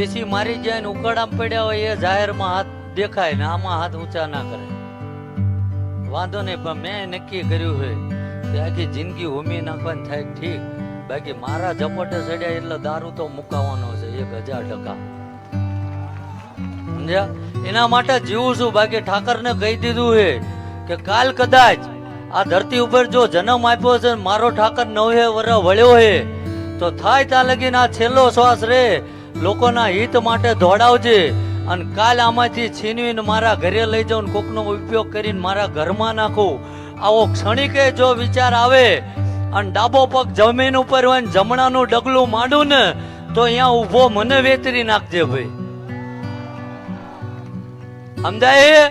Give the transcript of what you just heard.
મારી જાય ને ઉકળામ પડ્યા હોય એ જાહેરમાં હાથ દેખાય ને આમાં હાથ ઊંચા ના કરે. વાંધો નહીં, પણ મેં નક્કી કર્યું છે કે આખી જિંદગી હોમી નાખવાની થાય ઠીક. બાકી મારા ઝપટે ચડ્યા એટલે દારૂ તો મુકાવાનો છે, એક હજાર ટકા. સમજ્યા? એના માટે જીવું છું. બાકી ઠાકરને કહી દીધું છે કે કાલ કદાચ આ ધરતી ઉપર જો જન્મ આપ્યો છે મારો ઠાકર નવે વર વળ્યો છે તો થાય ત્યાં લગીને આ છેલ્લો શ્વાસ રે. લોકોના હિત માટે દોડાવજે. અને કાલ આમાંથી છીનવીને મારા ઘરે લઈ જાઉં કોકનો ઉપયોગ કરીને મારા ઘરમાં નાખું. આવો ક્ષણિકે જો વિચાર આવે, અને ડાબો પગ જમીન ઉપર હોય ને જમણાનું ડગલું માંડું ને, તો અહીંયા ઊભો મને વેતરી નાખજે ભાઈ. સમજાય?